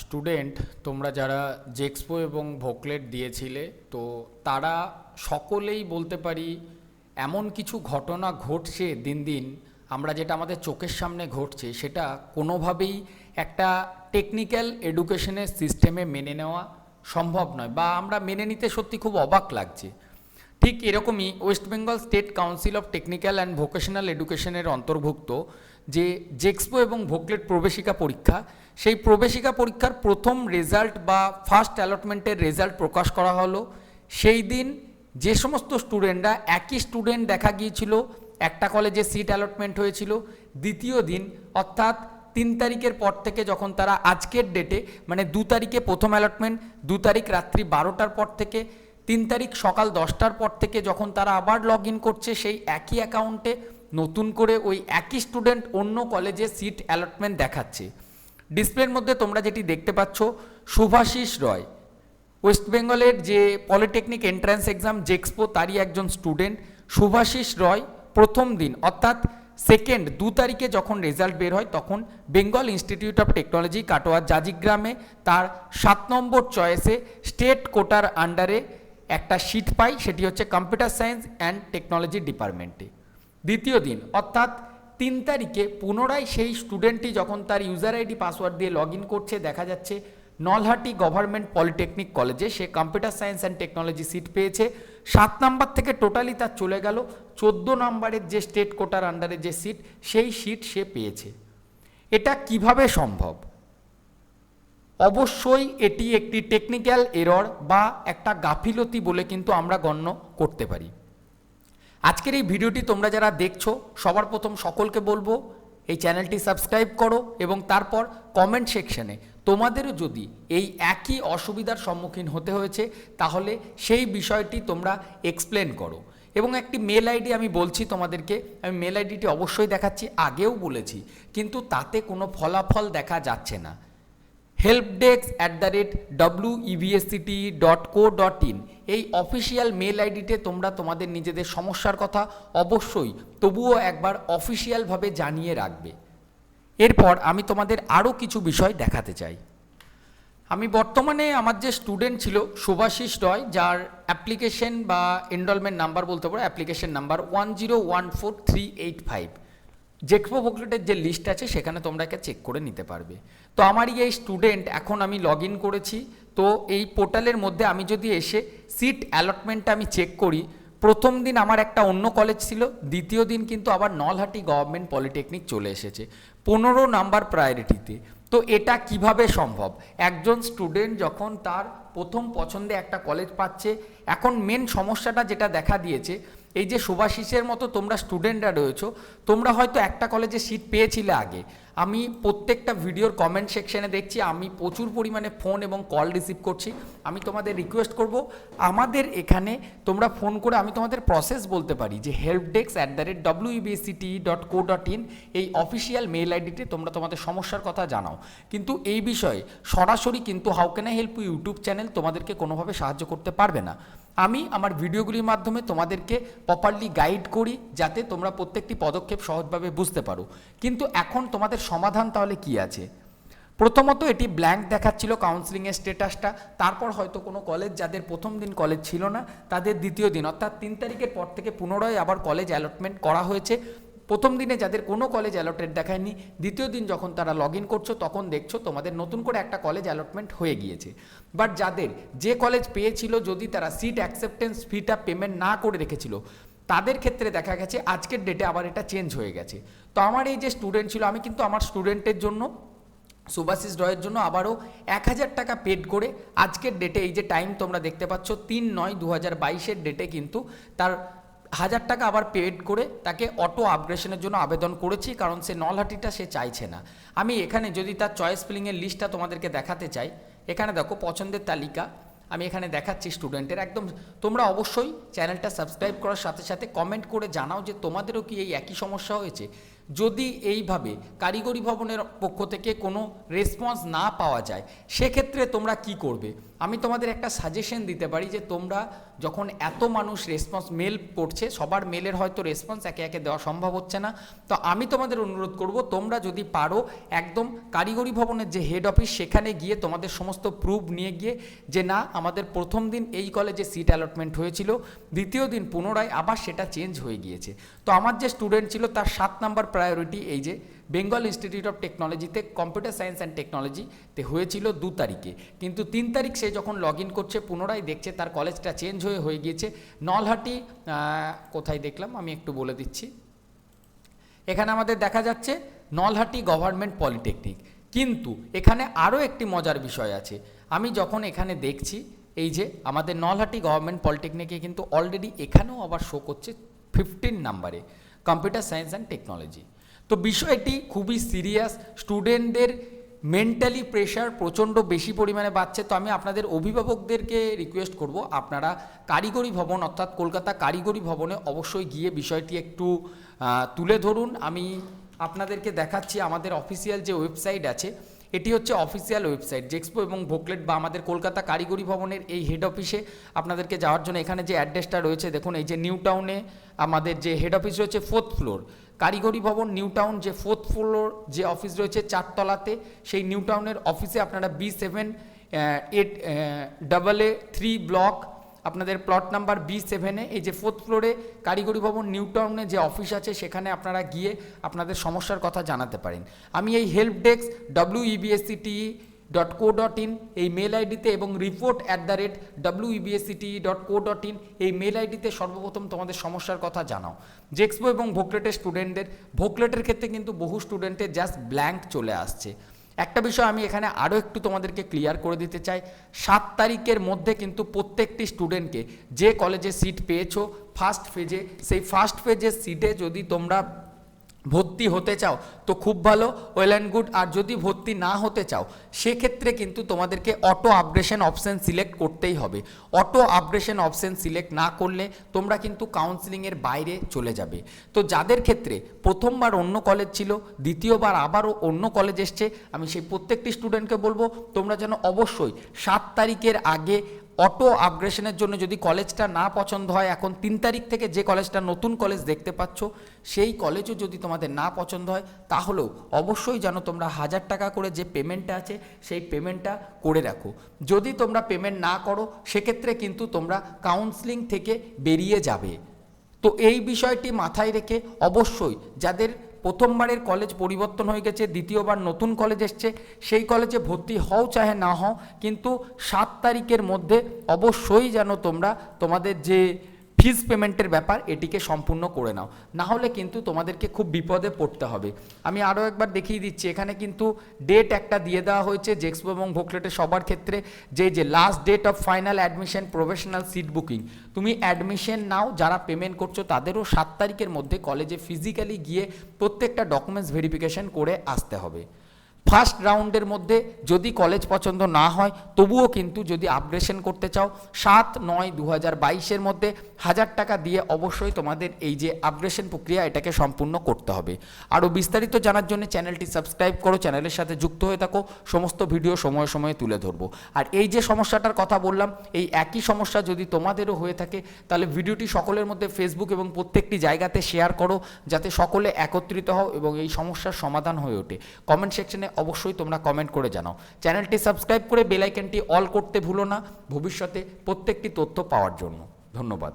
Student তোমরা যারা জেক্সপো এবং ভোকলেট দিয়েছিলে, তো তারা সকলেই বলতে পারি এমন কিছু ঘটনা ঘটছে দিন দিন, আমরা যেটা আমাদের চোখের সামনে ঘটছে, সেটা কোনোভাবেই একটা টেকনিক্যাল এডুকেশনের সিস্টেমে মেনে নেওয়া সম্ভব নয় বা আমরা মেনে নিতে সত্যি খুব অবাক লাগছে। ঠিক এরকমই West Bengal State Council of Technical and Vocational এডুকেশনের অন্তর্ভুক্ত যে জেক্সপো এবং ভোকলেট প্রবেশিকা পরীক্ষা, সেই প্রবেশিকা পরীক্ষার প্রথম রেজাল্ট বা ফার্স্ট অ্যালটমেন্টের রেজাল্ট প্রকাশ করা হলো। সেই দিন যে সমস্ত স্টুডেন্টরা একই স্টুডেন্ট দেখা গিয়েছিল, একটা কলেজে সিট অ্যালটমেন্ট হয়েছিল। দ্বিতীয় দিন, অর্থাৎ তিন তারিখের পর থেকে যখন তারা আজকের ডেটে মানে দু তারিখে প্রথম অ্যালটমেন্ট দু তারিখ রাত্রি বারোটার পর থেকে, তিন তারিখ সকাল দশটার পর থেকে যখন তারা আবার লগ ইন করছে, সেই একই অ্যাকাউন্টে নতুন করে ওই একই স্টুডেন্ট অন্য কলেজে সিট অ্যালটমেন্ট দেখাচ্ছে। ডিসপ্লের মধ্যে তোমরা যেটি দেখতে পাচ্ছ, শুভাশিস রয়। ওয়েস্ট বেঙ্গলের যে পলিটেকনিক এন্ট্রান্স এক্সাম জেক্সপো তারই একজন স্টুডেন্ট শুভাশিস রয় প্রথম দিন, অর্থাৎ সেকেন্ড দু তারিখে যখন রেজাল্ট বের হয়, তখন Bengal Institute of Technology Katwa জাজিগ্রামে তার সাত নম্বর চয়েসে স্টেট কোটার আন্ডারে একটা সিট পাই সেটি হচ্ছে কম্পিউটার সায়েন্স অ্যান্ড টেকনোলজি ডিপার্টমেন্টে দ্বিতীয় দিন, অর্থাৎ তিন তারিখে পুনরায় সেই স্টুডেন্টটি যখন তার ইউজার আইডি পাসওয়ার্ড দিয়ে লগ করছে, দেখা যাচ্ছে নলহাটি গভর্নমেন্ট পলিটেকনিক কলেজে সে computer science and technology seat পেয়েছে। সাত নাম্বার থেকে টোটালি তার চলে গেল। চোদ্দ নাম্বারের যে স্টেট কোটার আন্ডারে যে সিট সেই সিট সে পেয়েছে। এটা কীভাবে সম্ভব? অবশ্যই এটি একটি টেকনিক্যাল এরর বা একটা গাফিলতি বলে কিন্তু আমরা গণ্য করতে পারি। আজকের এই ভিডিওটি তোমরা যারা দেখছ, সবার প্রথম সকলকে বলব, এই চ্যানেলটি সাবস্ক্রাইব করো এবং তারপর কমেন্ট সেকশনে তোমাদেরও যদি এই একই অসুবিধার সম্মুখীন হতে হয়েছে, তাহলে সেই বিষয়টি তোমরা এক্সপ্লেন করো। এবং একটি মেল আইডি আমি বলছি তোমাদেরকে, আমি মেল আইডিটি অবশ্যই দেখাচ্ছি, আগেও বলেছি, কিন্তু তাতে কোনো ফলাফল দেখা যাচ্ছে না। Help desk at the rate W EVSCT dot co dot in এই অফিসিয়াল মেল আইডিতে তোমরা তোমাদের নিজেদের সমস্যার কথা অবশ্যই তবুও একবার অফিসিয়ালভাবে জানিয়ে রাখবে। এরপর আমি তোমাদের আরও কিছু বিষয় দেখাতে চাই। আমি বর্তমানে আমার যে স্টুডেন্ট ছিল শুভাশিস রয়, যার অ্যাপ্লিকেশন বা এনরোলমেন্ট নাম্বার বলতে পারো application number one zero one four three eight five JEXPO বুকলেটের যে লিস্ট আছে, সেখানে তোমরা একে চেক করে নিতে পারবে। তো আমারই এই স্টুডেন্ট এখন আমি লগ ইন করেছি, তো এই পোর্টালের মধ্যে আমি যদি এসে সিট অ্যালটমেন্টটা আমি চেক করি, প্রথম দিন আমার একটা অন্য কলেজ ছিল, দ্বিতীয় দিন কিন্তু আবার নলহাটি গভর্নমেন্ট পলিটেকনিক চলে এসেছে। পনেরো নাম্বার প্রায়োরিটিতে তো এটা কীভাবে সম্ভব? একজন স্টুডেন্ট যখন তার প্রথম পছন্দে একটা কলেজ পাচ্ছে, এখন মেন সমস্যাটা যেটা দেখা দিয়েছে এই যে শুভাশিসের মতো তোমরা স্টুডেন্টরা রয়েছো তোমরা হয়তো একটা কলেজে সিট পেয়েছিলে আগে। আমি প্রত্যেকটা ভিডিওর কমেন্ট সেকশনে দেখছি, আমি প্রচুর পরিমাণে ফোন এবং কল রিসিভ করছি। আমি তোমাদের রিকোয়েস্ট করব, আমাদের এখানে তোমরা ফোন করে আমি তোমাদের প্রসেস বলতে পারি যে help desk at the rate WEBSCT dot co dot in এই অফিসিয়াল মেল আইডিতে তোমরা তোমাদের সমস্যার কথা জানাও। কিন্তু এই বিষয়ে সরাসরি কিন্তু how can I help YouTube channel তোমাদেরকে কোনোভাবে সাহায্য করতে পারবে না। আমি আমার ভিডিওগুলির মাধ্যমে তোমাদেরকে প্রপারলি গাইড করি, যাতে তোমরা প্রত্যেকটি পদক্ষেপ সহজভাবে বুঝতে পারো। কিন্তু এখন তোমাদের সমাধান তাহলে কি আছে? প্রথমত এটি ব্ল্যাঙ্ক দেখাচ্ছিল কাউন্সিলিংয়ের স্টেটাসটা তারপর হয়তো কোনো কলেজ যাদের প্রথম দিন কলেজ ছিল না, তাদের দ্বিতীয় দিন, অর্থাৎ তিন তারিখের পর থেকে পুনরায় আবার কলেজ অ্যালটমেন্ট করা হয়েছে। প্রথম দিনে যাদের কোনো কলেজ অ্যালটেড দেখায়নি, দ্বিতীয় দিন যখন তারা লগ ইন করছ, তখন দেখছ তোমাদের নতুন করে একটা কলেজ অ্যালটমেন্ট হয়ে গিয়েছে। বাট যাদের যে কলেজ পেয়েছিল, যদি তারা সিট অ্যাকসেপ্টেন্স ফিটা পেমেন্ট না করে রেখেছিল তাদের ক্ষেত্রে দেখা গেছে, আজকের ডেটে আবার এটা চেঞ্জ হয়ে গেছে। তো আমার এই যে স্টুডেন্ট ছিল, আমি কিন্তু আমার স্টুডেন্টের জন্য সুভাশিস রয়ের জন্য আবারও এক হাজার টাকা পেড করে আজকের ডেটে এই যে টাইম তোমরা দেখতে পাচ্ছ, তিন নয় দু হাজার বাইশের ডেটে কিন্তু তার হাজার টাকা আবার পেড করে তাকে অটো আপগ্রেশনের জন্য আবেদন করেছি, কারণ সে নলহাটিটা সে চাইছে না। আমি এখানে যদি তার চয়েস ফিলিংয়ের লিস্টটা তোমাদেরকে দেখাতে চাই, এখানে দেখো পছন্দের তালিকা আমি এখানে দেখাচ্ছি স্টুডেন্টের একদম তোমরা অবশ্যই চ্যানেলটা সাবস্ক্রাইব করার সাথে সাথে কমেন্ট করে জানাও যে তোমাদেরও কি এই একই সমস্যা হয়েছে? যদি এইভাবে কারিগরি ভবনের পক্ষ থেকে কোনো রেসপন্স না পাওয়া যায়, সেক্ষেত্রে তোমরা কি করবে? আমি তোমাদের একটা সাজেশন দিতে পারি যে তোমরা যখন এত মানুষ রেসপন্স মেল করছে, সবার মেলের হয়তো রেসপন্স একে একে দেওয়া সম্ভব হচ্ছে না। তো আমি তোমাদের অনুরোধ করব, তোমরা যদি পারো একদম কারিগরি ভবনের যে হেড অফিস সেখানে গিয়ে তোমাদের সমস্ত প্রুফ নিয়ে গিয়ে যে না, আমাদের প্রথম দিন এই কলেজে সিট অ্যালটমেন্ট হয়েছিল, দ্বিতীয় দিন পুনরায় আবার সেটা চেঞ্জ হয়ে গিয়েছে। তো আমার যে স্টুডেন্ট ছিল, তার সাত নাম্বার প্রায়োরিটি এই যে বেঙ্গল ইনস্টিটিউট অফ টেকনোলজিতে কম্পিউটার সায়েন্স অ্যান্ড টেকনোলজিতে হয়েছিল দু তারিখে। কিন্তু তিন তারিখ সে যখন লগ ইন করছে, পুনরায় দেখছে, তার কলেজটা চেঞ্জ হয়ে হয়ে গিয়েছে। নলহাটি কোথায় দেখলাম? আমি একটু বলে দিচ্ছি। এখানে আমাদের দেখা যাচ্ছে, নলহাটি গভর্নমেন্ট পলিটেকনিক কিন্তু এখানে আরও একটি মজার বিষয় আছে। আমি যখন এখানে দেখছি, এই যে আমাদের নলহাটি গভর্নমেন্ট পলিটেকনিকে কিন্তু অলরেডি এখানেও আবার শো করছে ফিফটিন নাম্বারে কম্পিউটার সায়েন্স অ্যান্ড টেকনোলজি তো বিষয়টি খুবই সিরিয়াস স্টুডেন্টদের মেন্টালি প্রেশার প্রচণ্ড বেশি পরিমাণে বাড়ছে। তো আমি আপনাদের অভিভাবকদেরকে রিকোয়েস্ট করব, আপনারা কারিগরি ভবন অর্থাৎ কলকাতা কারিগরি ভবনে অবশ্যই গিয়ে বিষয়টি একটু তুলে ধরুন। আমি আপনাদেরকে দেখাচ্ছি, আমাদের অফিসিয়াল যে ওয়েবসাইট আছে এটি হচ্ছে অফিসিয়াল ওয়েবসাইট জেক্সপো এবং ভোকলেট বা আমাদের কলকাতা কারিগরি ভবনের এই হেড অফিসে আপনাদেরকে যাওয়ার জন্য এখানে যে অ্যাড্রেসটা রয়েছে, দেখুন এই যে নিউ টাউনে আমাদের যে হেড অফিস রয়েছে ফোর্থ ফ্লোর কারিগরি ভবন নিউ টাউন যে ফোর্থ ফ্লোর যে অফিস রয়েছে চারতলাতে, সেই নিউ টাউনের অফিসে আপনারা B seven eight double A three block আপনাদের প্লট নাম্বার বি সেভেনে এই যে ফোর্থ ফ্লোরে কারিগরি ভবন নিউ টাউনে যে অফিস আছে, সেখানে আপনারা গিয়ে আপনাদের সমস্যার কথা জানাতে পারেন। আমি এই help desk W EBSCTE dot co dot in এই মেল আইডিতে এবং report at the rate W EBSCTE dot co dot in এই মেল আইডিতে সর্বপ্রথম তোমাদের সমস্যার কথা জানাও। জেক্সপো এবং ভোকলেটের স্টুডেন্টদের ভোকলেটের ক্ষেত্রে কিন্তু বহু স্টুডেন্টের জাস্ট ব্ল্যাঙ্ক চলে আসছে। একটা বিষয় আমি এখানে আরও একটু তোমাদেরকে ক্লিয়ার করে দিতে চাই। সাত তারিখের মধ্যে কিন্তু প্রত্যেকটি স্টুডেন্টকে যে কলেজে সিট পেয়েছ ফার্স্ট ফেজে সেই ফার্স্ট ফেজের সিটে যদি তোমরা ভর্তি হতে চাও, তো খুব ভালো ওয়েল অ্যান্ড গুড আর যদি ভর্তি না হতে চাও, সেক্ষেত্রে কিন্তু তোমাদেরকে অটো আপগ্রেশন অপশান সিলেক্ট করতেই হবে। অটো আপগ্রেশন অপশান সিলেক্ট না করলে তোমরা কিন্তু কাউন্সিলিংয়ের বাইরে চলে যাবে। তো যাদের ক্ষেত্রে প্রথমবার অন্য কলেজ ছিল, দ্বিতীয়বার আবারও অন্য কলেজ এসছে, আমি সেই প্রত্যেকটি স্টুডেন্টকে বলব, তোমরা যেন অবশ্যই সাত তারিখের আগে অটো আপগ্রেশনের জন্য যদি কলেজটা না পছন্দ হয়, এখন তিন তারিখ থেকে যে কলেজটা নতুন কলেজ দেখতে পাচ্ছ, সেই কলেজও যদি তোমাদের না পছন্দ হয়, তাহলেও অবশ্যই যেন তোমরা হাজার টাকা করে যে পেমেন্টটা আছে, সেই পেমেন্টটা করে রাখো। যদি তোমরা পেমেন্ট না করো, সেক্ষেত্রে কিন্তু তোমরা কাউন্সিলিং থেকে বেরিয়ে যাবে। তো এই বিষয়টি মাথায় রেখে অবশ্যই যাদের প্রথমবারের কলেজ পরিবর্তন হয়ে গেছে, দ্বিতীয়বার নতুন কলেজ এসছে। সেই কলেজে ভর্তি হও চাহে না হও, কিন্তু সাত তারিখের মধ্যে অবশ্যই যেন তোমরা তোমাদের যে ফিজ পেমেন্টের ব্যাপার এটিকে সম্পূর্ণ করে নাও। না হলে কিন্তু তোমাদেরকে খুব বিপদে পড়তে হবে। আমি আরও একবার দেখিয়ে দিচ্ছি, এখানে কিন্তু ডেট একটা দিয়ে দেওয়া হয়েছে জেক্সপো এবং ভোকলেটে সবার ক্ষেত্রে। যে যে last date of final admission professional seat booking তুমি অ্যাডমিশন নাও, যারা পেমেন্ট করছ তাদেরও সাত তারিখের মধ্যে কলেজে ফিজিক্যালি গিয়ে প্রত্যেকটা ডকুমেন্টস ভেরিফিকেশন করে আসতে হবে। ফার্স্ট রাউন্ডের মধ্যে যদি কলেজ পছন্দ না হয়, তবুও কিন্তু যদি আপগ্রেশন করতে চাও, সাত নয় দু হাজার বাইশের মধ্যে হাজার টাকা দিয়ে অবশ্যই তোমাদের এই যে আপগ্রেশন প্রক্রিয়া, এটাকে সম্পূর্ণ করতে হবে। আরও বিস্তারিত জানার জন্য চ্যানেলটি সাবস্ক্রাইব করো, চ্যানেলের সাথে যুক্ত হয়ে থাকো, সমস্ত ভিডিও সময়ে সময়ে তুলে ধরবো। আর এই যে সমস্যাটার কথা বললাম, এই একই সমস্যা যদি তোমাদেরও হয়ে থাকে, তাহলে ভিডিওটি সকলের মধ্যে ফেসবুক এবং প্রত্যেকটি জায়গাতে শেয়ার করো, যাতে সকলে একত্রিত হও এবং এই সমস্যার সমাধান হয়ে ওঠে। কমেন্ট সেকশনে অবশ্যই তোমরা কমেন্ট করে জানাও। চ্যানেলটি সাবস্ক্রাইব করে বেলাইকনটি অল করতে ভুলো না ভবিষ্যতে প্রত্যেকটি তথ্য পাওয়ার জন্য। ধন্যবাদ।